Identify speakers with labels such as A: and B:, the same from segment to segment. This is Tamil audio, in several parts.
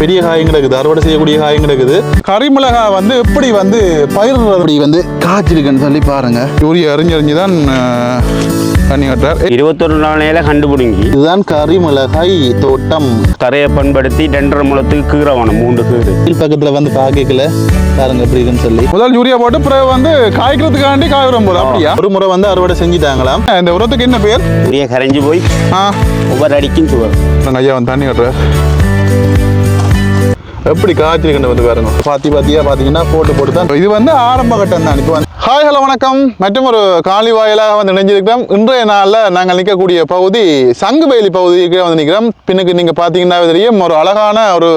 A: பெரிய காயும் கிடக்குது அறுவடை செய்யக்கூடிய காயும் கிடக்குது. கறிமிளகா வந்து எப்படி வந்து பயிரிடுறது?
B: அப்படி வந்து காய்ச்சிருக்குன்னு சொல்லி பாருங்க.
A: யூரியா அறிஞ்சறிஞ்சு தான் தண்ணி கட்டுறார்.
C: இருபத்தொரு நாளையில கண்டுபிடிங்கி.
A: இதுதான் கறிமிளகாய் தோட்டம்.
C: தரையை பண்படுத்தி ரெண்டரை முளத்துக்கு கீரை வேணும் மூன்று கீரை.
A: கீழ் பக்கத்தில் வந்து பார்க்கல பாருங்க எப்படி இருக்குன்னு சொல்லி. முதல் யூரியா போட்டு பிறகு வந்து காய்க்கிறதுக்காண்டி காய் வரும் போது அப்படியா? ஒரு முறை வந்து அறுவடை செஞ்சுட்டாங்களாம். இந்த உரத்துக்கு என்ன பேர்?
C: உரிய கரைஞ்சு போய் ஒவ்வொரு அடிக்கும் சுவர்.
A: ஐயா வந்து தண்ணி கட்டுறார். எப்படி காய்ச்சிருக்குன்னு வந்து பாருங்க பாத்தி பாத்தியா பார்த்தீங்கன்னா போட்டு போட்டு தான் இது வந்து ஆரம்ப கட்டம் தான். இப்போ வந்து ஹாய் ஹலோ வணக்கம். மற்றும் ஒரு காலி வாயிலாக வந்து இணைஞ்சிருக்கிறோம். இன்றைய நாளில் நாங்கள் நிற்கக்கூடிய பகுதி சங்குபயலி பகுதிக்கு வந்து நிற்கிறோம். பின்னுக்கு நீங்கள் பார்த்தீங்கன்னா தெரியும் ஒரு அழகான ஒரு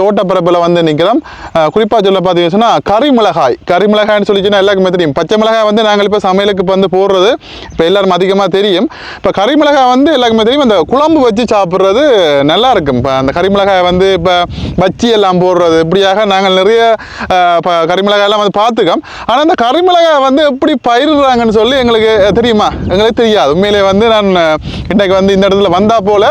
A: தோட்டப்பரப்பில் வந்து நிற்கிறோம். குறிப்பாக சொல்ல பார்த்தீங்கன்னு சொன்னால் கறிமிளகாய் கறிமிளகாய்னு சொல்லிச்சுன்னா எல்லாருக்குமே தெரியும். பச்சை மிளகாய் வந்து நாங்கள் இப்போ சமையலுக்கு வந்து போடுறது. இப்போ எல்லாரும் அதிகமாக தெரியும். இப்போ கறிமிளகாய் வந்து எல்லாருக்குமே தெரியும். அந்த குழம்பு வச்சு சாப்பிட்றது நல்லா இருக்கும். இப்போ அந்த கறிமிளகாய் வந்து இப்போ வச்சி எல்லாம் போடுறது. இப்படியாக நாங்கள் நிறைய இப்போ கறிமிளகாய் வந்து பார்த்துக்கோம். ஆனால் அந்த கரிமிளகா வந்து எப்படி பயிரிடுறாங்கன்னு சொல்லி எங்களுக்கு தெரியுமா? எங்களுக்கு தெரியாது. உண்மையிலே வந்து நான் இன்றைக்கு வந்து இந்த இடத்துல வந்தா போல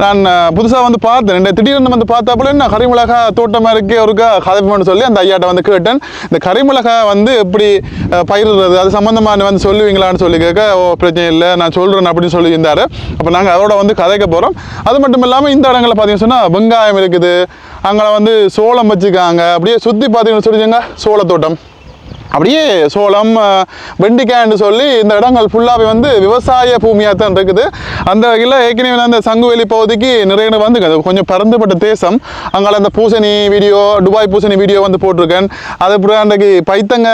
A: நான் புதுசாக வந்து பார்த்தேன். இந்த திடீர்னு வந்து பார்த்தா போல என்ன கரிமிளகா தோட்டமாக இருக்கே ஒருக்கா கதைப்போம்னு சொல்லி அந்த ஐயாட்ட வந்து கேட்டேன். இந்த கரிமிளகா வந்து எப்படி பயிரிடுறது? அது சம்மந்தமாக வந்து சொல்லுவீங்களான்னு சொல்லி கேட்க ஓ பிரச்சனை இல்லை நான் சொல்கிறேன் அப்படின்னு சொல்லியிருந்தாரு. அப்போ நாங்கள் அதோட வந்து கதைக்க போகிறோம் அது மட்டும் இல்லாமல் இந்த இடங்களில் பார்த்தீங்கன்னு சொன்னால் வெங்காயம் இருக்குது. அங்கே வந்து சோளம் வச்சுக்காங்க. அப்படியே சுற்றி பார்த்தீங்கன்னு சொல்லிச்சுங்க சோளத்தோட்டம். அப்படியே சோளம் வெண்டிக்காய்ன்னு சொல்லி இந்த இடங்கள் ஃபுல்லாகவே வந்து விவசாய பூமியாக தான் இருக்குது. அந்த வகையில் ஏற்கனவே அந்த சங்குவெளி பகுதிக்கு நிறைய வந்து கொஞ்சம் பறந்துபட்ட தேசம். அங்கே அந்த பூசணி வீடியோ துபாய் பூசணி வீடியோ வந்து போட்டிருக்கேன். அது அப்புறம் அன்றைக்கு பைத்தங்க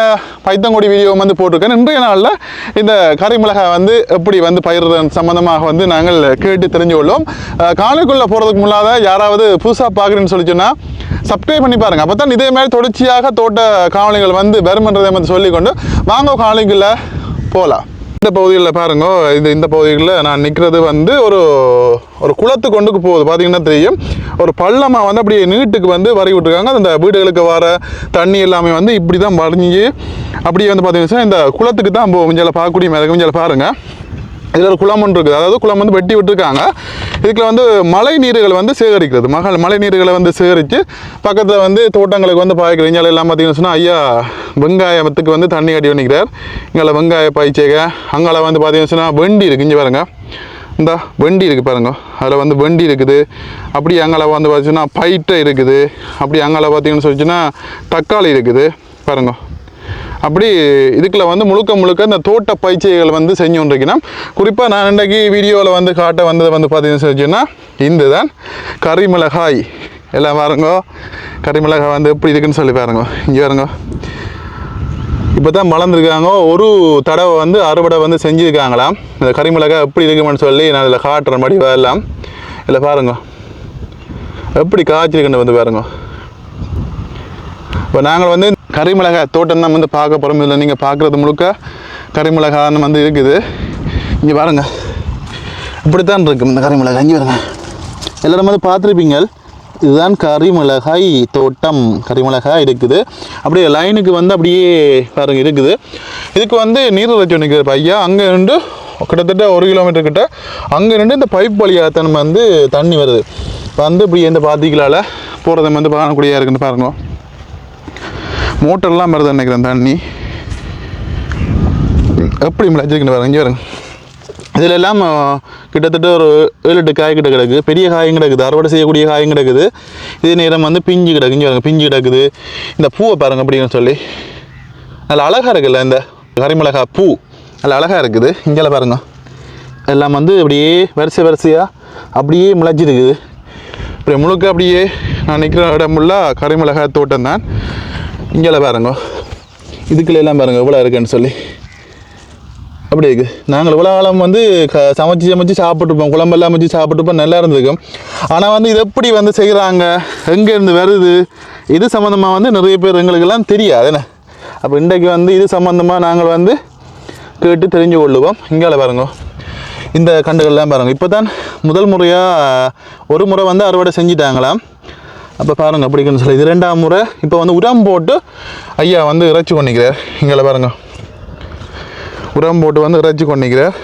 A: பைத்தங்கொடி வீடியோ வந்து போட்டிருக்கேன். இன்றைய நாளில் இந்த கரிமிளகா வந்து எப்படி வந்து பயிர்றது சம்மந்தமாக வந்து நாங்கள் கேட்டு தெரிஞ்சு கொள்வோம். காலைக்குள்ளே போகிறதுக்கு முன்னாத யாராவது புதுசாக பார்க்குறேன்னு சொல்லி சொன்னால் சப்ஸ்கிரைப் பண்ணி பாருங்க. அப்போ தான் இதே மாதிரி தொடர்ச்சியாக தோட்ட காவலிகள் வந்து வருமன்றதை வந்து சொல்லிக்கொண்டு வாங்க காவலிக்குள்ள போகலாம் இந்த பகுதிகளில் பாருங்க இது இந்த பகுதிகளில் நான் நிற்கிறது வந்து ஒரு ஒரு குளத்து கொண்டுக்கு போகுது. பார்த்தீங்கன்னா தெரியும். ஒரு பள்ளமாக வந்து அப்படியே நீட்டுக்கு வந்து வரை விட்டுருக்காங்க. அந்த வீடுகளுக்கு வர தண்ணி எல்லாமே வந்து இப்படி தான் வரைஞ்சி அப்படியே வந்து பார்த்தீங்கன்னா இந்த குளத்துக்கு தான் போகும். கொஞ்சம் பார்க்கக்கூடிய மாதிரி கொஞ்சம் பாருங்கள் இதில் ஒரு குளம் ஒன்று இருக்குது. அதாவது குளம் வந்து வெட்டி விட்டுருக்காங்க. இதுக்குள்ள வந்து மழை நீர்கள் வந்து சேகரிக்கிறது. மகள் மழை நீர்களை வந்து சேகரித்து பக்கத்தில் வந்து தோட்டங்களுக்கு வந்து பாய்க்கிறது இங்கே எல்லாம் பார்த்தீங்கன்னு சொன்னால் ஐயா வெங்காயத்துக்கு வந்து தண்ணி அடி பண்ணிக்கிறார் இங்கே வெங்காய பாய்ச்சேக அங்கே வந்து பார்த்தீங்கன்னு சொன்னால் வெண்டி இருக்குது இங்கே பாருங்க. இந்த வெண்டி இருக்குது பாருங்க. அதில் வந்து வெண்டி இருக்குது. அப்படி அங்கே வந்து பார்த்தீங்கன்னா பைட்டை இருக்குது. அப்படி அங்கே பார்த்தீங்கன்னு சொல்லிச்சுன்னா தக்காளி இருக்குது. பாருங்க. அப்படி இதுக்குள்ள வந்து முழுக்க முழுக்க இந்த தோட்ட பயிற்சிகள் வந்து செஞ்சு கொண்டிருக்கணும் குறிப்பாக நான் இன்றைக்கு வீடியோவில் வந்து காட்ட வந்தது வந்து பார்த்தீங்கன்னு சொல்லிச்சுன்னா இந்த தான் கறிமிளகாய் எல்லாம் பாருங்க. கறிமிளகாய் வந்து எப்படி இருக்குன்னு சொல்லி பாருங்க. இங்கே பாருங்க. இப்போ தான் வளர்ந்துருக்காங்க ஒரு தடவை வந்து அறுவடை வந்து செஞ்சுருக்காங்களாம். இந்த கறிமிளகாய் எப்படி இருக்குமென்னு சொல்லி நான் இதில் காட்டுற மாதிரி வரலாம். இல்லை பாருங்க. எப்படி காய்ச்சிருக்குன்னு வந்து பாருங்க. இப்போ நாங்கள் வந்து கறிமிளகாய் தோட்டம் தான் வந்து பார்க்க போகிறோம் இதில் நீங்கள் பார்க்குறது முழுக்க கறிமிளகாய் வந்து இருக்குது. இங்கே பாருங்க. இப்படித்தான் இருக்கும் இந்த கறிமிளகாய் இங்கே வருங்க எல்லாரும் வந்து பார்த்துருப்பீங்க. இதுதான் கறிமிளகாய் தோட்டம். கறிமிளகாய் இருக்குது. அப்படியே லைனுக்கு வந்து அப்படியே பாருங்க இருக்குது. இதுக்கு வந்து நீர் வச்சு நிற்கிற பையா. அங்கே இருந்து கிட்டத்தட்ட ஒரு கிலோமீட்டர் கிட்ட அங்கே இருந்து இந்த பைப் வழியாக தான் வந்து தண்ணி வருது. வந்து இப்படி இந்த பாத்திகளால் போகிறத வந்து பார்க்கக்கூடியா இருக்குன்னு பாருங்க. மோட்டர்லாம் வருது நினைக்கிறேன் தண்ணி. எப்படி முளைச்சிருக்குன்னு பாருங்க இங்கே பாருங்க. இதில் எல்லாம் கிட்டத்தட்ட ஒரு ஏழு எட்டு காய் கிட்ட கிடக்குது பெரிய காயும் கிடக்குது. அறுவடை செய்யக்கூடிய காயும் கிடக்குது. இதே நேரம் வந்து பிஞ்சு கிடக்கு. இங்கே பாருங்க பிஞ்சு கிடக்குது. இந்த பூவை பாருங்க அப்படின்னு சொல்லி. நல்ல அழகாக இருக்குல்ல இந்த கரிமிளகா பூ. நல்ல அழகாக இருக்குது. இங்கே பாருங்க. எல்லாம் வந்து அப்படியே வரிசை வரிசையாக அப்படியே முளைச்சிருக்குது இப்படி முழுக்க அப்படியே நான் நிற்கிற இடமுள்ள கரிமிளகா தோட்டம் தான். இங்கே பாருங்க. இதுக்குள்ள எல்லாம் பாருங்க எவ்வளோ இருக்குன்னு சொல்லி. அப்படி இருக்கு. நாங்கள் இவ்வளோ காலம் வந்து க சமைச்சு சமைச்சு சாப்பிட்ருப்போம் குழம்பெல்லாம் வச்சு சாப்பிட்டுப்போம். நல்லா இருந்திருக்கும் ஆனால் வந்து இது எப்படி வந்து செய்கிறாங்க எங்கேருந்து வருது? இது சம்மந்தமாக வந்து நிறைய பேர் எங்களுக்கெல்லாம் தெரியாது. என்ன? அப்போ இன்றைக்கு வந்து இது சம்மந்தமாக நாங்கள் வந்து கேட்டு தெரிஞ்சு கொள்ளுவோம். இங்கே பாருங்க. இந்த கண்டுகள்லாம் பாருங்க. இப்போ தான் முதல் முறையாக ஒரு முறை வந்து அறுவடை செஞ்சிட்டாங்களாம். அப்போ பாருங்க அப்படிக்குன்னு சொல்லி. இது ரெண்டாம் முறை. இப்போ வந்து உரம் போட்டு ஐயா வந்து இறைச்சி கொண்டிக்கிறார் இங்கே பாருங்க. உரம் போட்டு வந்து இறைச்சி கொண்டிக்கிறார்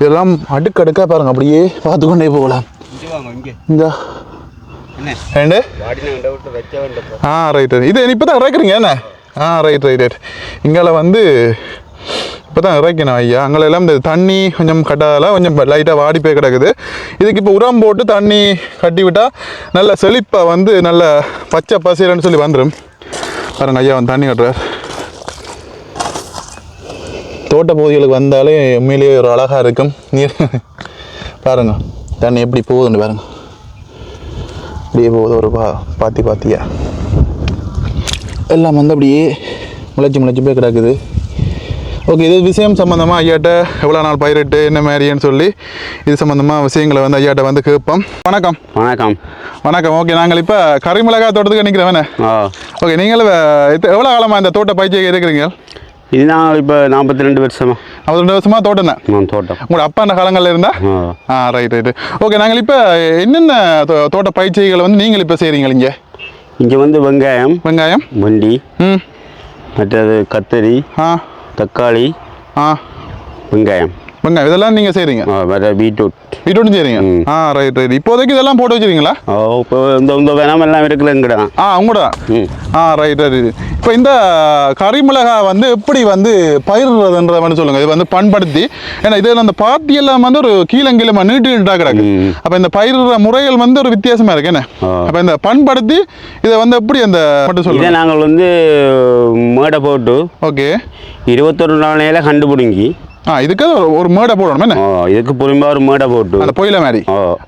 A: இதெல்லாம் அடுக்கடுக்காக பாருங்க அப்படியே பார்த்து கொண்டே போகலாம். இந்த ஆ ரைட் இது இப்போ தான் இறக்குறீங்க என்ன? ஆ ரைட் ரைட் ரைட் இங்கே வந்து இப்போ தான் இறக்கணும் ஐயா. அங்கே எல்லாம் இந்த தண்ணி கொஞ்சம் கட்டாதால கொஞ்சம் லைட்டாக வாடி போய் கிடக்குது. இதுக்கு இப்போ உரம் போட்டு தண்ணி கட்டி விட்டால் நல்ல செழிப்பாக வந்து நல்ல பச்சை பசைலன்னு சொல்லி வந்துடும் பாருங்க ஐயா வந்து தண்ணி கட்டுறார். தோட்ட பகுதிகளுக்கு வந்தாலே உண்மையிலேயே ஒரு அழகாக இருக்கும். நீர் பாருங்க தண்ணி எப்படி போகுதுன்னு பாருங்க. அப்படியே போகுது ஒரு பா பாத்தி பாத்தியா. எல்லாம் வந்து அப்படியே முளைச்சி முளைச்சி போய் கிடக்குது. ஓகே இது விஷயம் சம்மந்தமாக ஐயாட்ட எவ்வளோ நாள் பயிரிட்டு என்ன மாதிரின்னு சொல்லி இது சம்மந்தமாக விஷயங்களை வந்து ஐயாட்ட வந்து கேட்போம். வணக்கம்.
C: வணக்கம்.
A: வணக்கம். ஓகே நாங்கள் இப்போ கரிமிளகாய் தோட்டத்துக்கு நிற்கிறவனே ஓகே நீங்களும் எவ்வளோ காலமாக இந்த தோட்ட பயிற்சி இருக்கிறீங்க
C: இது நான் இப்போ நாற்பத்தி ரெண்டு வருஷமா.
A: அவர் ரெண்டு வருஷமாக தோட்டம் தான்
C: தோட்டம்.
A: உங்களோட அப்பா அந்த காலங்களில் இருந்தா? ஆ. ரைட் ரைட்டு ஓகே நாங்கள் இப்போ என்னென்ன தோட்ட பயிற்சிகளை வந்து நீங்கள் இப்போ செய்கிறீங்க இங்கே?
C: இங்கே வந்து வெங்காயம்
A: வெங்காயம்.
C: வண்டி
A: ம்.
C: மற்றது கத்தரி
A: ஆ.
C: தக்காளி
A: ஆ
C: வெங்காயம்
A: வெங்காயம் இதெல்லாம் நீங்கள் செய்கிறீங்க
C: வேறு பீட்ரூட்.
A: வீட்டோடும் செய்கிறீங்க ஆ ரைட் ரைட் இப்போதைக்கு இதெல்லாம் போட்டு வச்சிருக்கீங்களா?
C: ஓ இப்போ இந்த இந்த வேணாம் எல்லாம் இருக்குது எங்கடா?
A: ஆ உங்களோட ஆ ரைட் ரைட் இப்போ இந்த கரிமிளகாய் வந்து எப்படி வந்து பயிரிடுறதுன்ற மாதிரி சொல்லுங்கள் இது வந்து பண்படுத்தி ஏன்னா இது அந்த பாத்தி எல்லாம் வந்து ஒரு கீழங்கிலமா நீட்டு நீட்டா கிடக்கு. அப்போ இந்த பயிரிடுற முறைகள் வந்து ஒரு வித்தியாசமா இருக்கு என்ன. அப்போ இந்த பண்படுத்தி இதை வந்து எப்படி அந்த மட்டும்
C: இதை
A: சொல்லுங்க
C: நாங்கள் வந்து மேடை போட்டு
A: ஓகே.
C: இருபத்தொரு நாளையில கண்டுபிடிங்கி
A: இதுக்கு ஒரு- மேடை போடணும் என்ன?
C: இதுக்கு பொறுமையா ஒரு மேடை போட்டு.
A: அந்த பொயில மாதிரி.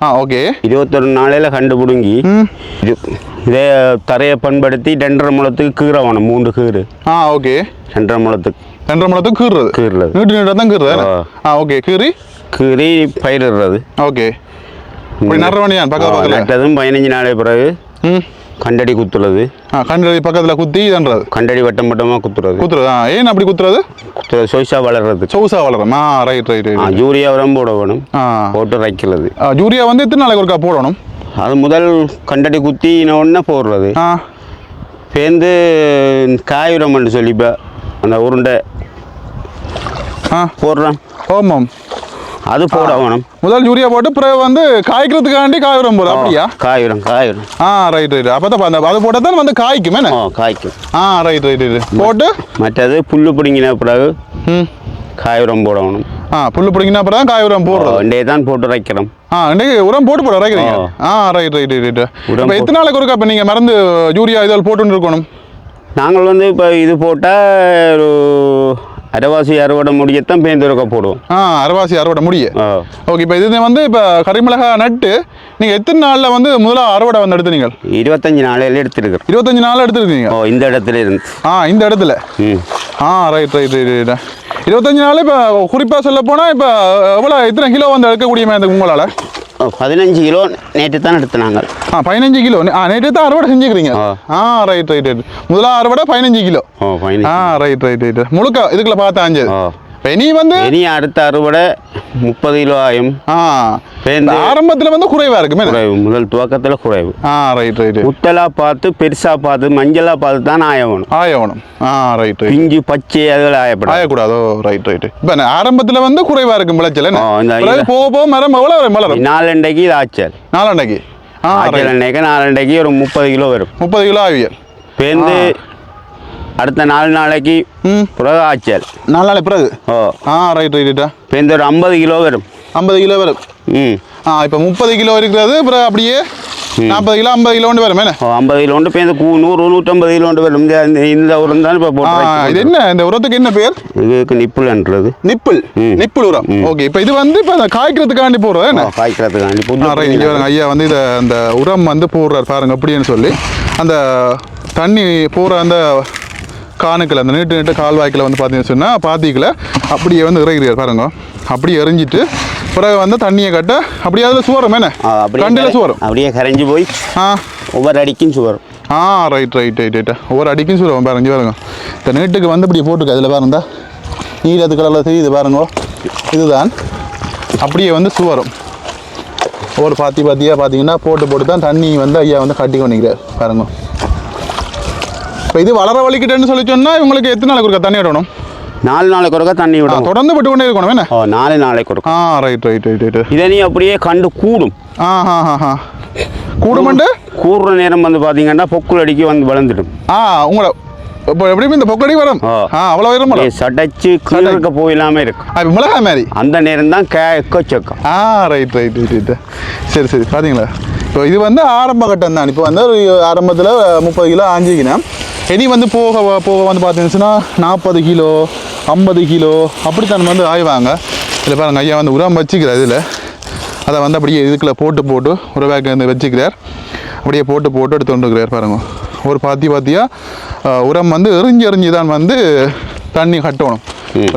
A: ஆ. ஓகே
C: இருபத்தொரு நாளையில கண்டுபிடுங்கி இது இதே தரையை பண்படுத்தி ரெண்டரை முளத்துக்கு கீரை வேணும் மூன்று கீறு
A: ஆ ஓகே
C: ரெண்டரை முளத்துக்கு
A: ரெண்டரை மணத்துக்கு கீறுறது
C: கீறுறது
A: நீட்டு நீட்டாக தான் கீறுறது?
C: ஆ.
A: ஓகே கீறி?
C: கீறி பயிரிடுறது.
A: ஓகே இப்படி நடுறவனியான் பக்கத்து பக்கத்தில்
C: நட்டதும் பதினஞ்சு நாளை பிறகு.
A: ம்.
C: கண்டடி குத்துறது.
A: கண்டடி பக்கத்தில் குத்தி இதுன்றது.
C: கண்டடி வட்டம் வட்டமாக குத்துறது.
A: குத்துறது. ஆ ஏன் அப்படி குத்துறது?
C: குத்துறது சொய்சா வளர்றதுக்கு
A: சௌசா வளரும். ஆ ரைட் ரைட் ரைட்
C: யூரியா உரம் போட வேணும். போட்டு ரைக்கிறது
A: யூரியா வந்து எத்தனை நாளைக்கு ஒருக்கா போடணும்?
C: அது முதல் கண்டடி குத்தி உடனே போடுறது.
A: ஆ.
C: பேருந்து காய் உரம்னு சொல்லி அந்த உருண்டை.
A: ஆ.
C: போடுறோம்.
A: ஓமாம்
C: அது போட வேணும்.
A: முதல் யூரியா போட்டு பிறகு வந்து காய்க்கிறதுக்காண்டி காய் உரம் போதும் அப்படியா?
C: காய் உரம் காய் உரம்
A: ஆ ரைட் ரைட் அப்போ தான் அது போட்டால் தான் வந்து காய்க்கும் என்ன?
C: காய்க்கும்.
A: ஆ ரைட் ரைட் ரைட் போட்டு?
C: மற்றது புல்லு பிடிங்கின பிறகு
A: ம்.
C: காய் உரம் போடணும்
A: ஆ புல்லு பிடிங்கினா அப்புறம் தான் காய் உரம் போடுறது.
C: ரெண்டே தான் போட்டு ரைக்கிறோம்
A: ஆ இன்னைக்கு உரம் போட்டு போட இறக்குறீங்க
C: ஆ.
A: ரைட் ரைட் ரைட் இப்போ எத்தனை நாளைக்கு ஒருக்கா இப்போ நீங்கள் மறந்து யூரியா இதெல்லாம் போட்டுன்னு இருக்கணும்?
C: நாங்கள் வந்து இப்போ இது போட்டால் ஒரு அரைவாசி அறுவடை முடியத்தான் பேந்துருக்க போடுவோம்
A: ஆ அரைவாசி அறுவடை முடிய. ஓகே இப்போ இது வந்து இப்போ கரிமிளகா நட்டு நீங்கள் எத்தனை நாளில் வந்து முதல்ல அறுவடை வந்து எடுத்து நீங்கள்
C: இருபத்தஞ்சி நாளையில எடுத்துருக்குறோம்.
A: இருபத்தஞ்சு நாள் எடுத்துருக்கீங்க?
C: ஓ இந்த இடத்துல இருந்து.
A: ஆ இந்த இடத்துல.
C: ம்.
A: ஆ ரைட் ரைட் ரைட் ரைட் இருபத்தஞ்சு நாள் இப்போ குறிப்பாக சொல்ல போனால் இப்போ எவ்வளோ எத்தனை கிலோ வந்து எடுக்கக்கூடிய உங்களால்?
C: பதினஞ்சு கிலோ நேற்று தான் எடுத்து நாங்கள்
A: ஆ பதினஞ்சு கிலோ. ஆ நேற்று தான் அறுவடை செஞ்சுக்கிறீங்க?
C: ஆ.
A: ரைட் ரைட் ரைட் முதல்ல அறுவடை பதினஞ்சு கிலோ. ஆ ரைட் ரைட் ரைட் முழுக்க இதுக்குள்ள பார்த்தாஞ்சு
C: ஓ
A: இப்போ இனி வந்து
C: இனி அடுத்த அறுவடை முப்பது கிலோ ஆயும்.
A: ஆ
C: பேருந்து
A: ஆரம்பத்தில் வந்து குறைவாக இருக்குமே
C: குறைவு. முதல் துவக்கத்தில் குறைவு.
A: ஆ ரைட் ரைட்
C: முட்டலாக பார்த்து பெருசாக பார்த்து மஞ்சளாக பார்த்து தான் ஆயவணும்.
A: ஆயவனம் ஆ ரைட் ரைட்
C: பிஞ்சு பச்சை அதில் ஆயப்படாது.
A: ஆயக்கூடாதோ. ரைட் ரைட் இப்போ ஆரம்பத்தில் வந்து குறைவாக இருக்கும் விளைச்சல் போக போக மரம் எவ்வளோ மலரும்
C: நாலண்டைக்கு இது ஆச்சல்.
A: நாலண்டைக்கு. ஆ
C: நாலண்டைக்கு ஒரு முப்பது கிலோ வரும்.
A: முப்பது கிலோ ஆவியல்.
C: பேருந்து அடுத்த நாலு நாளைக்கு பிறகு ஆச்சல்
A: நாலு நாளைக்கு பிறகு?
C: ஓ.
A: ஆ ரைட் ரைட்டா
C: பேருந்து ஒரு ஐம்பது கிலோ வரும்.
A: ஐம்பது கிலோ வரும்.
C: ம்.
A: ஆ இப்போ முப்பது கிலோ இருக்கிறது அப்புறம் அப்படியே நாற்பது கிலோ ஐம்பது கிலோன்னு வரும் என்ன?
C: ஓ ஐம்பது கிலோ உண்டு பேருந்து கூ நூறு நூற்றம்பது கிலோ உண்டு வரும். இந்த இந்த- இந்த உரம் தான் இப்போ போட்டு
A: இது என்ன? இந்த உரத்துக்கு என்ன பேர்?
C: இதுக்கு நிப்புலன்றது.
A: நிப்பிள்
C: ம்.
A: நிப்பிள் உரம். ஓகே இப்போ இது வந்து இப்போ காய்க்கிறதுக்காண்டி போடுறது என்ன?
C: காய்க்கிறதுக்காண்டி
A: ரைட் பாருங்க ஐயா வந்து இதை அந்த உரம் வந்து போடுறாரு பாருங்க அப்படின்னு சொல்லி. அந்த தண்ணி போகிற அந்த காணுக்கள் அந்த நீட்டு நீட்டு கால்வாய்க்கில் வந்து பார்த்தீங்கன்னு சொன்னால் பாத்திக்கில். அப்படியே வந்து இறங்குறாரு பாருங்க. அப்படியே எறிஞ்சிட்டு பிறகு வந்து தண்ணியை கட்ட அப்படியே அதில் சுவரம் என்ன?
C: அப்படியே
A: கண்டில் சுவரம்.
C: அப்படியே கரைஞ்சு போய்
A: ஆ.
C: ஒவ்வொரு அடிக்கும் சுவரும்.
A: ஆ ரைட் ரைட் ரைட் ரைட் ஒவ்வொரு அடிக்கும் சுவரம் பாருங்க பாருங்க. இந்த நீட்டுக்கு வந்து இப்படி போட்டுருக்கு அதில் பாருங்க நீலத்து கலரில் தெரியுது பாருங்க. இதுதான். அப்படியே வந்து சுவரும். ஒவ்வொரு பாத்தி பாத்தியாக பார்த்தீங்கன்னா போட்டு போட்டு தான் தண்ணி வந்து ஐயா வந்து கட்டி கொண்டிக்கிறார் பாருங்க. இப்போ இது வளர வலிக்கிட்டேன்னு சொல்லி சொன்னால் இவங்களுக்கு எத்தனை நாளைக்கு ஒருக்கா தண்ணி விடணும்?
C: நாலு நாளைக்கு ஒருக்கா தண்ணி விடும்
A: தொடர்ந்து விட்டு கொண்டே இருக்கணும் என்ன?
C: ஓ நாலு நாளைக்கு ஒருக்கா.
A: ஆ ரைட் ரைட் ரைட் ரைட்
C: இதை நீ அப்படியே கண்டு கூடும்.
A: ஆ ஹா ஹா ஹா கூடுமண்டு
C: கூடுற நேரம் வந்து பார்த்தீங்கன்னா பொக்குள் அடிக்க வந்து வளர்ந்துடும்.
A: ஆ உங்களை இப்போ எப்படியும் இந்த பொக்கடி வரும்?
C: ஆ.
A: அவ்வளோ வரும்.
C: சடைச்சு கீழக்க போயில்லாம இருக்கும்
A: இப்போ மிளகாய் மாதிரி.
C: அந்த நேரம் தான் கே எக்கச்சக்கம்.
A: ஆ ரைட் ரைட் ரைட் ரைட் சரி சரி பார்த்தீங்களா இப்போ இது வந்து ஆரம்ப கட்டம் தான். இப்போ வந்து ஆரம்பத்தில் முப்பது கிலோ ஆஞ்சிக்கணும் இனி வந்து போக போக வந்து பார்த்தீங்கன்னா நாற்பது கிலோ ஐம்பது கிலோ அப்படித்தான் வந்து ஆய்வாங்க. இதில் பாருங்க ஐயா வந்து உரம் வச்சுக்கிறார் இதில். அதை வந்து அப்படியே இதுக்குள்ள போட்டு போட்டு பேக் வந்து வச்சுக்கிறார். அப்படியே போட்டு போட்டு எடுத்து கொண்டுக்கிறார் பாருங்க. ஒரு பாத்தி பாத்தியாக உரம் வந்து எறிஞ்சு எறிஞ்சு தான் வந்து தண்ணி கட்டணும்.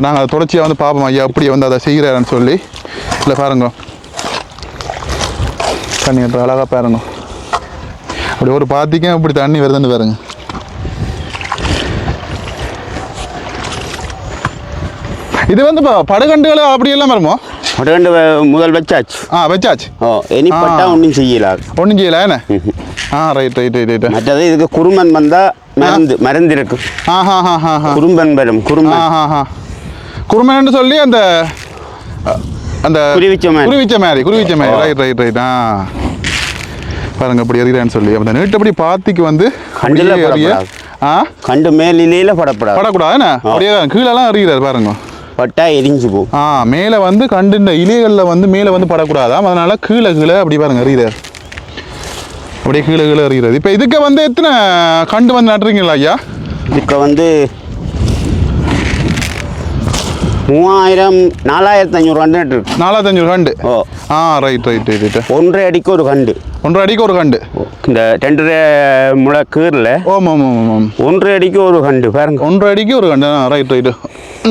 A: நாங்கள் அதை தொடர்ச்சியாக வந்து பார்ப்போம் ஐயா அப்படியே வந்து அதை செய்கிறாருன்னு சொல்லி. இல்லை பாருங்க. தண்ணி கட்டுற அழகாக பாருங்க. அப்படி ஒரு பாத்திக்கும் இப்படி தண்ணி வருதுன்னு பாருங்க. இது வந்து இப்போ படுகண்டுகள் அப்படியெல்லாம் வருமோ
C: ரெண்டு முதல் வச்சாச்சு.
A: ஆ வச்சாச்சு.
C: ஓ இனிப்பட்டா
A: ஆ.
C: ஒன்றும் செய்யலாது
A: ஒன்றும் செய்யல என்ன? ஆ ரைட் ரைட் ரைட் ரைட்
C: மற்றது இதுக்கு குறும்பன் வந்தால் மருந்து மருந்து இருக்கு குறும்பன் வரும் குறும்பன்.
A: குருமன்னு சொல்லி அந்த அந்த
C: குருவிச்ச மாதிரி.
A: குருவிச்ச மாதிரி குருவிச்ச மாதிரி. ரைட் ரைட் ரைட் ஆ. பாருங்க அப்படி எறிகிறான்னு சொல்லி. அந்த நீட்டப்படி பாத்திக்கு வந்து
C: கண்டுல
A: எறிய-. ஆ?
C: கண்டு மேலிலேயில படப்படாது.
A: படக்கூடாது என்ன? அப்படியே கீழெல்லாம் எறிகிறார் பாருங்க.
C: பட்டா எரிஞ்சு போகும்
A: ஆ மேலே வந்து கண்டு இந்த இலைகளில் வந்து மேலே வந்து படக்கூடாதாம். அதனால கீழே கீழே அப்படி பாருங்க எறிகிறார் அப்படியே கீழே கீழே எறிகிறது இப்போ இதுக்கு வந்து எத்தனை கண்டு வந்து நட்டுறீங்களா ஐயா?
C: இப்போ வந்து மூவாயிரம் நாலாயிரத்தி ஐநூறு கண்டு இருக்கு
A: நாலாத்தஞ்சூறு கண்டு?
C: ஓ.
A: ஆ ரைட் ரைட் ரைட்
C: ஒன்றரை அடிக்கு ஒரு கண்டு.
A: ஒன்றரை அடிக்கு ஒரு கண்டு?
C: இந்த ரெண்டு முளை கீரில்
A: ஓம் ஓம் ஓம்
C: ஒன்றரை அடிக்கு ஒரு கண்டு பாருங்க.
A: ஒன்றரை அடிக்கு ஒரு கண்டு. ரைட் ரைட்டு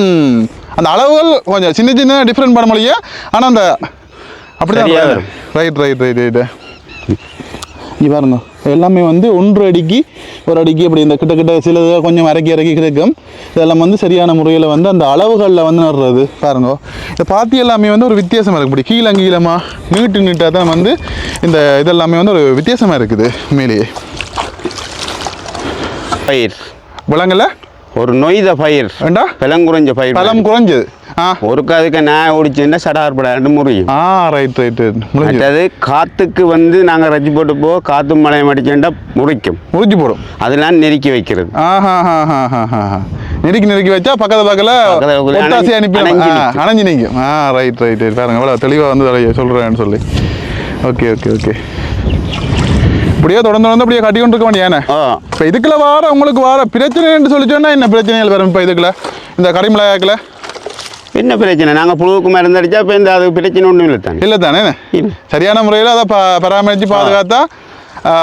A: ம். அந்த அளவுகள் கொஞ்சம் சின்ன சின்ன டிஃப்ரெண்ட் பண்ண முடியும் ஆனால் அந்த அப்படிதான். ரைட் ரைட் ரைட் ரைட்டு இ பாருங்க. எல்லாமே வந்து ஒன்று அடிக்கு ஒரு அடிக்கு அப்படி இந்த கிட்ட கிட்ட சிலது கொஞ்சம் இறக்கி இறக்கி கிடைக்கும். இதெல்லாம் வந்து சரியான முறையில் வந்து அந்த அளவுகளில் வந்து நடுறது. பாருங்க. இதை பார்த்து எல்லாமே வந்து ஒரு வித்தியாசமாக இருக்கு. இப்படி கீழே கீழமா நீட்டு நீட்டாக தான் வந்து இந்த இதெல்லாமே வந்து ஒரு வித்தியாசமாக இருக்குது. உண்மையிலேயே
C: பயிர்.
A: விலங்குல
C: ஒரு நொய்த பயிர்.
A: வேண்டா
C: பிளங்குறைஞ்ச பயிர்
A: பழம் குறைஞ்சது.
C: ஒருக்கு அதுக்கு நான் ஓடிச்சுன்னா சடார்படாண்டு முறியும்
A: ஆ ரைட் ரைட்
C: மற்றது காத்துக்கு வந்து நாங்கள் ரஜி போட்டு போ காத்து மழையும் அடிச்சேன்டா முறிக்கும்.
A: முடிஞ்சு போடும்.
C: அதெல்லாம் நெருக்கி வைக்கிறது.
A: நெருக்கி நெருக்கி வச்சா பக்கத்து பக்கத்தில்
C: அணைஞ்சு-
A: அனுப்பி
C: அணைஞ்சு
A: நிற்கும் ஆ ரைட் ரைட் ரைட் பாருங்க எவ்வளோ தெளிவாக வந்து சொல்கிறேன்னு சொல்லி. Okay okay okay. இப்படியே தொடர்ந்து தொடர்ந்து அப்படியே கட்டி கொண்டு இருக்க வேண்டியானே இப்போ இதுக்குள்ள வார உங்களுக்கு வார பிரச்சனைன்னு சொல்லி சொன்னா என்ன பிரச்சனைகள் வரும் இப்போ இதுக்குள்ள? இந்த கரிமிளகாக்கில்
C: என்ன பிரச்சனை? நாங்கள் புழுவுக்கு மருந்து அடிச்சா இப்போ இந்த அது பிரச்சனை ஒன்றும் இல்லை தானே.
A: இல்லை தானே. சரியான முறையில் அதை ப பராமரித்து பாதுகாத்தா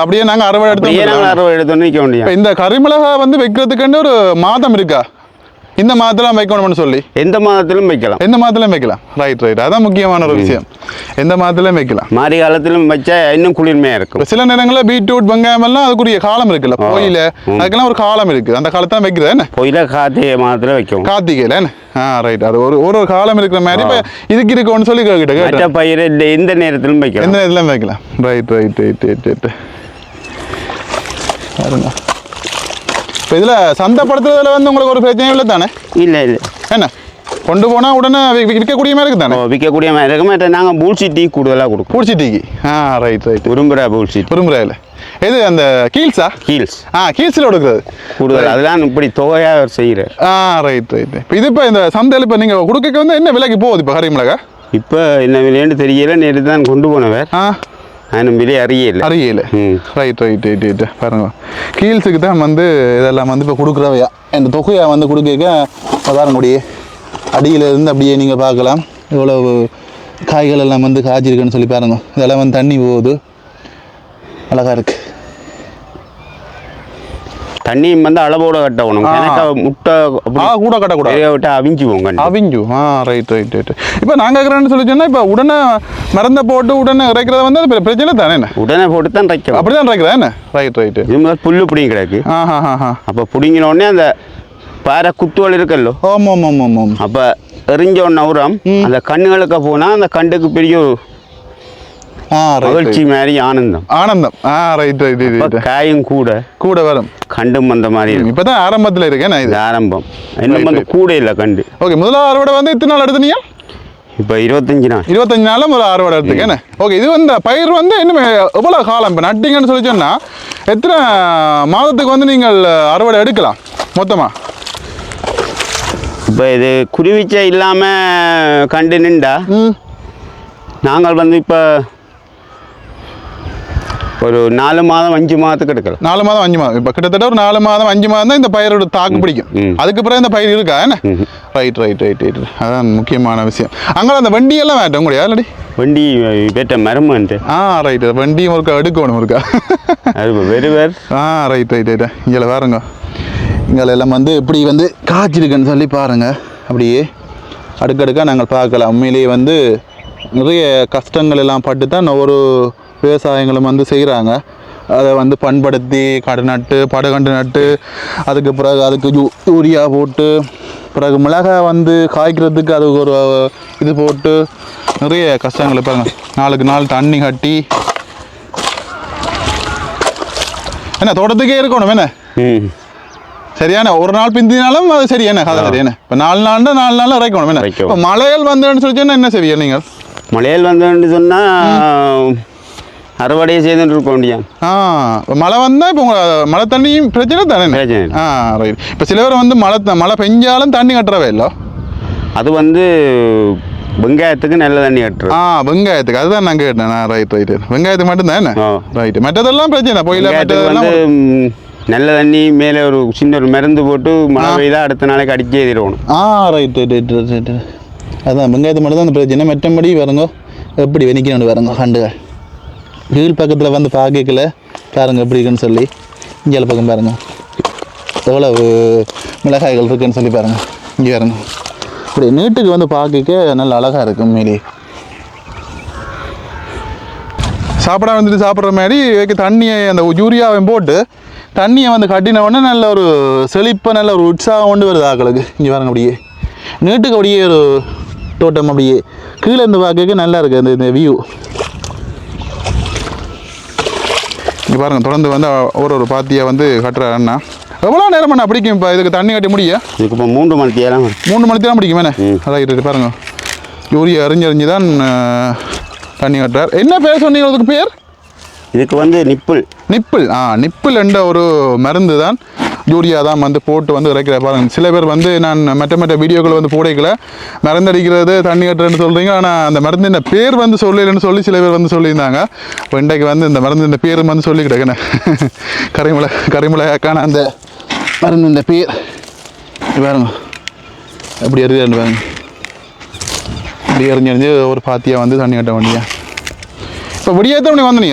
A: அப்படியே நாங்கள் அறுவடை எடுத்து
C: அப்படியே
A: வந்துடலாம்.
C: நாங்கள் அறுவை எடுத்தோன்னு நிற்க முடியும்
A: இந்த கரிமிளகா வந்து வைக்கிறதுக்குன்னு ஒரு மாதம் இருக்கா? இந்த மாதத்துல வைக்கணும்னு சொல்லி?
C: எந்த மாதத்திலும் வைக்கலாம்.
A: எந்த மாதத்துலையும் வைக்கலாம்? ரைட் ரைட் அதான் முக்கியமான ஒரு விஷயம். எந்த மாதத்துலையும் வைக்கலாம்.
C: மாரி காலத்திலும் வச்சா இன்னும் குளிர்மையாக இருக்கும்.
A: சில நேரங்களில் பீட்ரூட் வெங்காயம் எல்லாம் அதுக்குரிய காலம் இருக்குல்ல. கோயில. அதுக்கெல்லாம் ஒரு காலம் இருக்குது அந்த காலத்தான் வைக்கிறது என்ன?
C: பொயில கார்த்திகை மாதத்தில் வைக்கும்.
A: கார்த்திகையில் ஆ ரைட் அது ஒரு ஒரு காலம் இருக்கிற மாதிரி. இப்போ இதுக்கு இருக்குன்னு சொல்லி கேட்ட கேட்டேன்
C: பயிர் இந்த எந்த நேரத்திலும் வைக்கலாம்.
A: எந்த நேரத்துலையும் வைக்கலாம். Right right right right right பாருங்க. இப்போ இதில் சந்தைப்படுத்துறதுல வந்து உங்களுக்கு ஒரு பிரச்சனையும் இல்லை தானே?
C: இல்லை இல்லை.
A: என்ன? கொண்டு போனால் உடனே விற்கக்கூடிய மாதிரி இருக்கு
C: ஓ
A: தானே
C: விற்கக்கூடிய மாதிரி இருக்க. மாட்டேன் நாங்கள் பூல்சி டீ கூடுதலாக கொடுக்கும்
A: பூச்சிட்டிக்கு ஆ ரைட் ரைட்
C: விரும்புகிற பூல்சி
A: விரும்புகிறாயில் எது அந்த கீல்ஸா
C: ஹீல்ஸ்
A: ஆ கீல்ஸில் கொடுக்குறது
C: கூடுதல். அதெல்லாம் இப்படி தொகையாக செய்கிறார்
A: ஆ ரைட் ரைட் இப்போ இது இப்போ இந்த சந்தையில் இப்போ நீங்கள் கொடுக்க வந்து என்ன விலைக்கு போகுது இப்போ கறிமிளகா
C: இப்போ என்ன விலைன்னு தெரியல. நேற்று தான் கொண்டு போனவர்.
A: ஆ.
C: விலை அறியல
A: அறியல
C: ம்
A: ரைட் ரைட் ரைட் ரைட் பாருங்க கீல்ஸுக்கு தான் வந்து இதெல்லாம் வந்து இப்போ கொடுக்குறவையா இந்த தொகையை வந்து கொடுக்க பாருங்க முடியே அடியில இருந்து அப்படியே நீங்கள் பார்க்கலாம் இவ்வளவு காய்கள் எல்லாம் வந்து காய்ச்சிருக்குன்னு சொல்லி பாருங்க இதெல்லாம் வந்து தண்ணி போகுது அழகா இருக்கு
C: தண்ணியும் வந்து அளவோட கட்டணும். எனக்கு முட்டை
A: கூட கட்டக்கூடாது.
C: விட்டு
A: அவிஞ்சு ஆ ரைட் ரைட் ரைட் இப்போ நாங்கள் இருக்கிறேன்னு சொல்லி சொன்னால் இப்போ உடனே மருந்தை போட்டு உடனே இறைக்கிறது வந்து அது பிரச்சனை தானே என்ன?
C: உடனே போட்டு தான் தைக்கணும்
A: அப்படி தான் இறைக்கிறதா என்ன? ரைட் ரைட்டு
C: இது முதல் புல்லு பிடிங்கி கிடக்கு. அப்போ பிடிங்கின உடனே அந்த பாறை குத்துவல் இருக்கல்லோ.
A: ஓம் ஓம் ஓம்
C: அப்போ எரிஞ்ச உடனே உரம் அந்த கண்ணுகளுக்கு போனால் அந்த கண்டுக்கு பெரிய
A: ரைட்
C: மகிழ்ச்சி மாதிரி ஆனந்தம்
A: ஆனந்தம் ஆ ரைட் ரைட் ரைட்
C: காயும் கூட
A: கூட வரும்
C: கண்டும் அந்த மாதிரி இருக்கும்
A: இப்போ தான் ஆரம்பத்தில் இருக்கேன் நான்
C: இது ஆரம்பம் இன்னும் வந்து. கூட இல்லை கண்டு
A: ஓகே முதலாவது அறுவடை வந்து இத்தனை நாள் எடுத்தீங்க
C: இப்போ இருபத்தஞ்சி நாள்
A: இருபத்தஞ்சு நாளும் ஒரு அறுவடை எடுத்துக்க என்ன ஓகே இது வந்து பயிர் வந்து இன்னும் எவ்வளோ காலம் இப்போ நட்டிங்கன்னு சொல்லி சொன்னா எத்தனை மாதத்துக்கு வந்து நீங்கள் அறுவடை எடுக்கலாம் மொத்தமாக
C: இப்போ இது குருவிச்சை இல்லாமல் கண்டு நின்றா
A: ம்
C: நாங்கள் வந்து இப்போ ஒரு நாலு மாதம் அஞ்சு மாதத்துக்கு எடுக்கலாம்.
A: நாலு மாதம் அஞ்சு மாதம். இப்போ கிட்டத்தட்ட ஒரு நாலு மாதம் அஞ்சு மாதம் தான் இந்த பயிரோட தாக்கு பிடிக்கும். அதுக்கு பிறகு இந்த பயிர் இருக்கா? என்ன? ரைட் ரைட் ரைட் ரைட் அதான் முக்கியமான விஷயம். அங்கே அந்த வண்டியெல்லாம் வேட்டும் முடியாது இல்லடி
C: வண்டி பெற்ற மரமன்ட்டு
A: ஆ ரைட் வண்டியும் இருக்கா எடுக்கணும் இருக்கா
C: அது வெறு
A: ஆ ரைட் ரைட் ரைட் இங்கே பாருங்க. இங்கே எல்லாம் வந்து இப்படி வந்து
B: காய்ச்சிருக்குன்னு சொல்லி பாருங்க.
A: அப்படியே அடுக்கடுக்காக நாங்கள் பார்க்கலாம். உண்மையிலேயே வந்து நிறைய கஷ்டங்கள் எல்லாம் பட்டு தான் ஒவ்வொரு விவசாயங்களும் வந்து செய்கிறாங்க அதை வந்து பண்படுத்தி கடை நட்டு படகண்டு நட்டு அதுக்கு பிறகு அதுக்கு யூ- யூரியா போட்டு பிறகு மிளகாய் வந்து காய்க்கிறதுக்கு அதுக்கு ஒரு இது போட்டு நிறைய கஷ்டங்கள் பாருங்க. நாளுக்கு நாள் தண்ணி கட்டி. என்ன தோட்டத்துக்கே இருக்கணும் என்ன? சரியான ஒரு நாள் பிந்தினாலும் அது சரி என்ன? கதை சரி என்ன? இப்போ நாலு நாள்னா நாலு நாள் இறைக்கணும் என்ன. இப்போ மழைகள் வந்தேன்னு சொல்லி சொன்னா என்ன செய்வீங்க நீங்கள்
C: மழையில் வந்தோன்னு சொன்னால் அறுவடையை செய்துட்டு இருக்க முடியும்
A: ஆ மழை வந்தால் இப்போ உங்கள் மழை தண்ணியும் பிரச்சனை தானே?
C: பிரச்சனை இல்லை.
A: ஆ ரைட் இப்போ சில பேர் வந்து மழை த- மழை பெஞ்சாலும் தண்ணி கட்டுறவே இல்லை.
C: அது வந்து வெங்காயத்துக்கு நல்ல தண்ணி கட்டுரும்
A: ஆ வெங்காயத்துக்கு. அதுதான் நான் கேட்டேன். நான் ரைட் ரைட் வெங்காயத்துக்கு மட்டும்தான் என்ன
C: ஆ.
A: ரைட் மற்றதெல்லாம் பிரச்சனை. போயில
C: வெங்காயத்துக்கு
A: மற்றதெல்லாம்
C: வந்து ம், நல்ல தண்ணி மேலே ஒரு சின்ன ஒரு மருந்து போட்டு மழை பெய்தா அடுத்த நாளைக்கு அடிச்சே தீரணும்
A: ஆ right right right right right அதான் வெங்காயத்து மட்டும் தான் அந்த பிரச்சனை. மற்றபடி வருங்க எப்படி வெனிக்கணும் வருங்க கண்டுகள். கீழ் பக்கத்தில் வந்து பார்க்கல பாருங்கள் எப்படி இருக்குன்னு சொல்லி. இங்கே பக்கம் பாருங்கள் எவ்வளவு மிளகாய்கள் இருக்குன்னு சொல்லி பாருங்கள் இங்கே பாருங்கள் இப்படி நீட்டுக்கு வந்து பார்க்க நல்ல அழகாக இருக்கும் உண்மையிலேயே சாப்பிட வந்துட்டு சாப்பிட்ற மாதிரி தண்ணியை அந்த யூரியாவையும் போட்டு தண்ணியை வந்து கட்டின உடனே நல்ல ஒரு செழிப்பாக நல்ல ஒரு உற்சாகம் கொண்டு வருது ஆக்களுக்கு. இங்கே பாருங்க அப்படியே. நீட்டுக்கு அப்படியே ஒரு தோட்டம் அப்படியே. கீழே இருந்து பார்க்க நல்லா இருக்குது அந்த இந்த வியூ இங்கே பாருங்க தொடர்ந்து வந்து ஒரு ஒரு பாத்தியை வந்து கட்டுற அண்ணா. எவ்வளோ நேரம் அண்ணா பிடிக்கும் இப்போ இதுக்கு தண்ணி கட்டி முடிய?
C: இதுக்கு இப்போ மூன்று மணி ஏழாம்
A: மூணு மணிக்கு தான் பிடிக்கும் என்ன
C: ம்.
A: ரைட் ரைட் பாருங்க. யூரியா அறிஞ்சு அறிஞ்சு தான் தண்ணி கட்டுறார். என்ன பேர் சொன்னீங்க அதுக்கு பேர்?
C: இதுக்கு வந்து நிப்பிள்.
A: நிப்பிள் ஆ நிப்பிள் என்ற ஒரு மருந்து தான். யூரியா தான் வந்து போட்டு வந்து இறக்கிற பாருங்க. சில பேர் வந்து நான் மெட்ட மெட்ட வீடியோக்கள் வந்து போடைக்கல. மருந்தடிக்கிறது தண்ணி கட்டுறேன்னு சொல்கிறீங்க ஆனால் அந்த மருந்தின் பேர் வந்து சொல்லலைன்னு சொல்லி சில பேர் வந்து சொல்லியிருந்தாங்க. இப்போ இன்றைக்கு வந்து இந்த மருந்தின் பேரும் வந்து சொல்லி சொல்லிக்கிட்டேன் கரிமலை கரிமலையாக்கான அந்த மருந்தின் பேர். இது பாருங்க. எப்படி எறிஞ்சாரு பாருங்க. அப்படி எறிஞ்சு எறிஞ்சு ஒரு பாத்தியாக வந்து தண்ணி கட்ட வேண்டியா இப்போ விடியாத்த மணி வந்து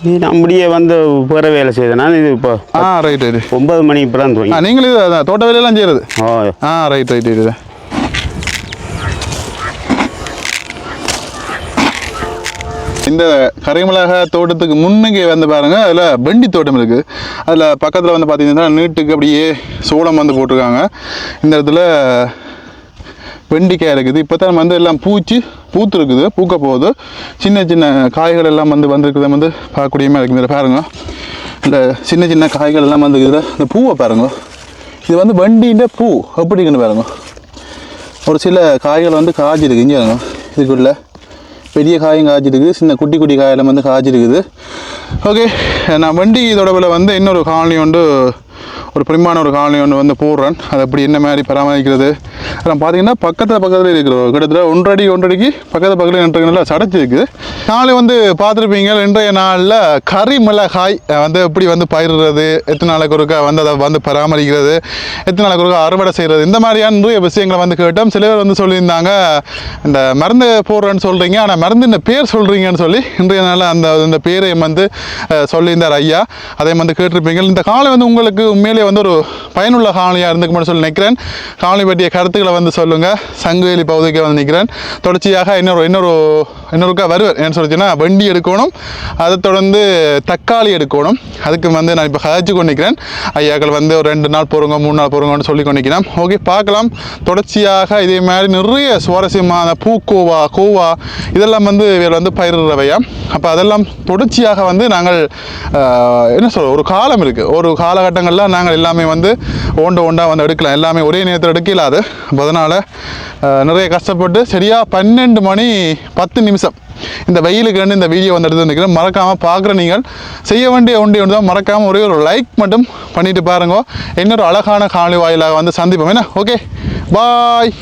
C: அப்படியே வந்து பிற வேலை செய்தனால இது இப்போ
A: ஆ ரைட் ரைட்
C: ஒன்பது மணி இப்போ தான்
A: ஆ நீங்களும் இது அதான் தோட்ட வேலையெல்லாம் செய்கிறது
C: ஓ
A: ஆ ரைட் ரைட் இது இந்த கரைமிளகா தோட்டத்துக்கு முன்னுக்கு வந்து பாருங்க அதில் வெண்டி தோட்டம் இருக்குது அதில் பக்கத்தில் வந்து பார்த்தீங்கன்னா நீட்டுக்கு அப்படியே சோளம் வந்து போட்டிருக்காங்க. இந்த இடத்துல வெண்டிக்காய் இருக்குது. இப்போ தான் வந்து எல்லாம் பூச்சி பூத்து இருக்குது பூக்க போகுது. சின்ன சின்ன காய்கள் எல்லாம் வந்து வந்திருக்கிறத வந்து பார்க்கக்கூடியமாக இருக்குது. இதில் பாருங்க. இந்த சின்ன சின்ன காய்கள் எல்லாம் வந்து இந்த பூவை பாருங்க. இது வந்து வண்டின்ற பூ. எப்படி பாருங்க. ஒரு சில காய்கள் வந்து காய்ச்சிருக்கு. இங்கே பாருங்க. இதுக்குள்ள பெரிய காயும் காய்ச்சிருக்குது சின்ன குட்டி குட்டி காயெல்லாம் வந்து காய்ச்சிருக்குது. ஓகே நான் வண்டி தொடர்பில் வந்து இன்னொரு காலனி ஒன்று ஒரு பிரிமான ஒரு காலனி ஒன்று வந்து போடுறேன். அது அப்படி என்ன மாதிரி பராமரிக்கிறது? அப்புறம் பார்த்தீங்கன்னா பக்கத்தில் பக்கத்தில் இருக்கிற கிட்டத்தட்ட ஒன்றடி ஒன்றடிக்கு பக்கத்தில் பக்கத்தில் நின்று நல்லா சடைச்சிருக்கு நாளை வந்து பார்த்துருப்பீங்க. இன்றைய நாளில் கறி மிளகாய் வந்து எப்படி வந்து பயிரிடுறது? எத்தனை நாளைக்கு ஒருக்கா வந்து அதை வந்து பராமரிக்கிறது? எத்தனை நாளைக்கு ஒருக்கா அறுவடை செய்கிறது இந்த மாதிரியான நிறைய விஷயங்களை வந்து கேட்டோம். சில பேர் வந்து சொல்லியிருந்தாங்க இந்த மருந்து போடுறேன்னு சொல்கிறீங்க ஆனால் மருந்து என்ன பேர் சொல்கிறீங்கன்னு சொல்லி இன்றைய நாளில் அந்த அந்த பேரை வந்து சொல்லியிருந்தார் ஐயா. அதை வந்து கேட்டிருப்பீங்க. இந்த காலை வந்து உங்களுக்கு உண்மையிலேயே வந்து ஒரு பயனுள்ள காலையாக இருந்துக்குமென்னு சொல்லி நினைக்கிறேன். காலை பற்றிய கருத்துக்களை வந்து சொல்லுங்கள் சங்குவேலி பகுதிக்கு வந்து நிற்கிறேன் தொடர்ச்சியாக இன்னொரு இன்னொரு இன்னொருக்கா வருவேன். என்ன சொல்லிச்சுன்னா வண்டி எடுக்கணும். அதை தொடர்ந்து தக்காளி எடுக்கணும். அதுக்கு வந்து நான் இப்போ கதைச்சு கொண்டிருக்கிறேன். ஐயாக்கள் வந்து ஒரு ரெண்டு நாள் போகிறோங்க மூணு நாள் போகிறோங்கன்னு சொல்லி கொண்டிருக்கிறேன். ஓகே பார்க்கலாம். தொடர்ச்சியாக இதே மாதிரி நிறைய சுவாரஸ்யமான பூக்கோவா கோவா இதெல்லாம் வந்து இவர் வந்து பயிரிடுறவையா. அப்போ அதெல்லாம் தொடர்ச்சியாக வந்து நாங்கள் என்ன சொல்கிறோம் ஒரு காலம் இருக்குது ஒரு காலகட்டங்களில் நாங்கள் எல்லாமே வந்து ஓண்ட ஓண்டா வந்து எடுக்கலாம். எல்லாமே ஒரே நேரத்தில் எடுக்கல அது. நிறைய கஷ்டப்பட்டு சரியாக பன்னெண்டு மணி பத்து நிமிஷம் இந்த வெயிலுக்கு வந்து இந்த வீடியோ வந்து எடுத்து மறக்காமல் பார்க்குற நீங்கள் செய்ய வேண்டிய ஒன்றே ஒன்று தான். மறக்காமல் ஒரே ஒரு லைக் மட்டும் பண்ணிட்டு பாருங்க. இன்னொரு அழகான காணொலி வாயிலாக வந்து சந்திப்போம். என்ன? Okay bye